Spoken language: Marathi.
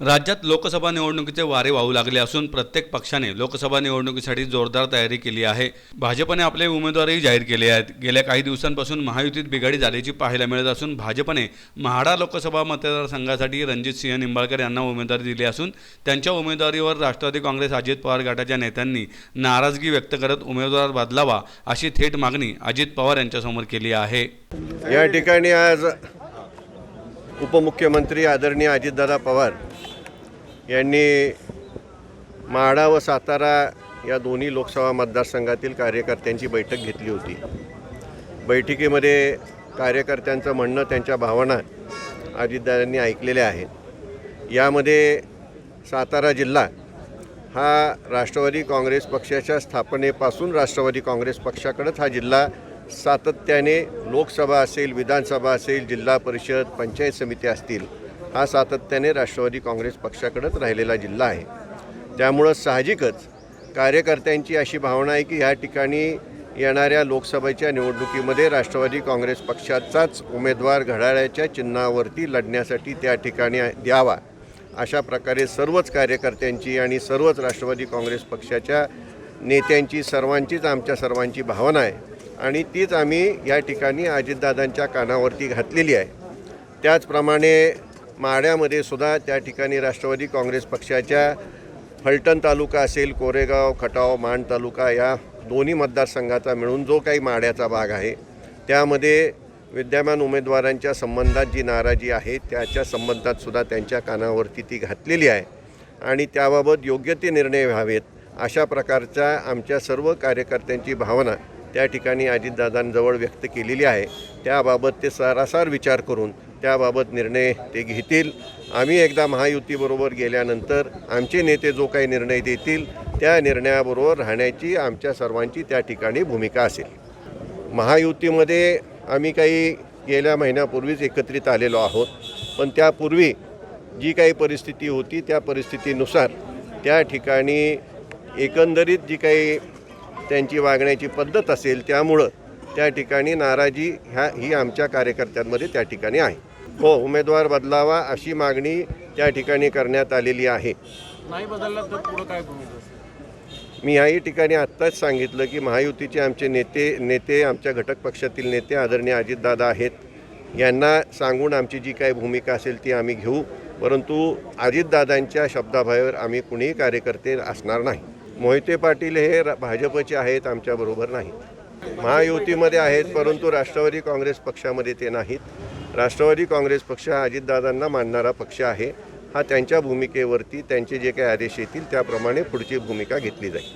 राज्यात लोकसभा निवडणुकीचे वारे वाहू लागले असून प्रत्येक पक्षाने लोकसभा निवडणुकीसाठी जोरदार तयारी केली आहे. भाजपने आपले उमेदवारही जाहीर केले आहेत. गेल्या काही दिवसांपासून महायुतीत बिघाडी झाल्याची पाहायला मिळत असून भाजपने म्हाडा लोकसभा मतदारसंघासाठी रणजितसिंह निंबाळकर यांना उमेदवारी दिली असून त्यांच्या उमेदवारीवर राष्ट्रवादी काँग्रेस अजित पवार गटाच्या नेत्यांनी नाराजगी व्यक्त करत उमेदवार बदलावा अशी थेट मागणी अजित पवार यांच्यासमोर केली आहे. या ठिकाणी आज उपमुख्यमंत्री आदरणीय अजितदादा पवार यांनी म्हाडा व सातारा या दोन्ही लोकसभा मतदारसंघातील कार्यकर्त्यांची बैठक घेतली होती. बैठकीमध्ये कार्यकर्त्यांचं म्हणणं त्यांच्या भावना अजितदारांनी ऐकलेल्या आहेत. यामध्ये सातारा जिल्हा हा राष्ट्रवादी काँग्रेस पक्षाच्या स्थापनेपासून राष्ट्रवादी काँग्रेस पक्षाकडंच हा जिल्हा सातत्याने लोकसभा असेल विधानसभा असेल जिल्हा परिषद पंचायत समिती असतील. हा सातत्याने राष्ट्रवादी काँग्रेस पक्षाकडंच राहिलेला जिल्हा आहे. त्यामुळं साहजिकच कार्यकर्त्यांची अशी भावना आहे की ह्या ठिकाणी येणाऱ्या लोकसभेच्या निवडणुकीमध्ये राष्ट्रवादी काँग्रेस पक्षाचाच उमेदवार घड्याळ्याच्या चिन्हावरती लढण्यासाठी त्या ठिकाणी द्यावा अशा प्रकारे सर्वच कार्यकर्त्यांची आणि सर्वच राष्ट्रवादी काँग्रेस पक्षाच्या नेत्यांची सर्वांचीच आमच्या सर्वांची भावना आहे. आणि तीच आम्ही या ठिकाणी अजितदादांच्या कानावरती घातलेली आहे. त्याचप्रमाणे माड्यामध्ये सुद्धा त्या ठिकाणी राष्ट्रवादी काँग्रेस पक्षाच्या फलटण तालुका असेल कोरेगाव खटाव माण तालुका या दोन्ही मतदारसंघाचा मिळून जो काही माढ्याचा भाग आहे त्यामध्ये विद्यमान उमेदवारांच्या संबंधात जी नाराजी आहे त्याच्या संबंधात सुद्धा त्यांच्या कानावरती ती घातलेली आहे आणि त्याबाबत योग्य ते निर्णय व्हावेत अशा प्रकारच्या आमच्या सर्व कार्यकर्त्यांची भावना त्या ठिकाणी अजितदादांजवळ व्यक्त केलेली आहे. त्याबाबत ते सारासार विचार करून त्याबाबत निर्णय ते घेतील. आम्ही एकदा महायुतीबरोबर गेल्यानंतर आमचे नेते जो काही निर्णय देतील त्या निर्णयाबरोबर राहण्याची आमच्या सर्वांची त्या ठिकाणी भूमिका असेल. महायुतीमध्ये आम्ही काही गेल्या महिन्यापूर्वीच एकत्रित आलेलो आहोत. पण त्यापूर्वी जी काही परिस्थिती होती त्या परिस्थितीनुसार त्या ठिकाणी एकंदरीत जी काही त्यांची वागण्याची पद्धत असेल त्यामुळं त्या ठिकाणी नाराजी ह्या ही आमच्या कार्यकर्त्यांमध्ये त्या ठिकाणी आहे. हो उमेदवार बदलावा अशी मागणी त्या ठिकाणी करण्यात आलेली आहे. नाही बदलला तर पुढं काय मी याही ठिकाणी आत्ताच सांगितलं की महायुतीचे आमचे नेते नेते आमच्या घटक पक्षातील नेते आदरणीय अजितदादा आहेत. यांना सांगून आमची जी काही भूमिका असेल ती आम्ही घेऊ. परंतु अजितदादांच्या शब्दाबाहेर आम्ही कुणीही कार्यकर्ते असणार नाही. मोहिते पाटील हे भाजपचे आहेत आमच्याबरोबर नाहीत. महायुतीमध्ये आहेत परंतु राष्ट्रवादी काँग्रेस पक्षामध्ये ते नाहीत. राष्ट्रवादी काँग्रेस पक्ष हा अजितदादांना मानणारा पक्ष आहे. हा त्यांच्या भूमिकेवरती त्यांचे जे काही आदेश येतील त्याप्रमाणे पुढची भूमिका घेतली जाईल.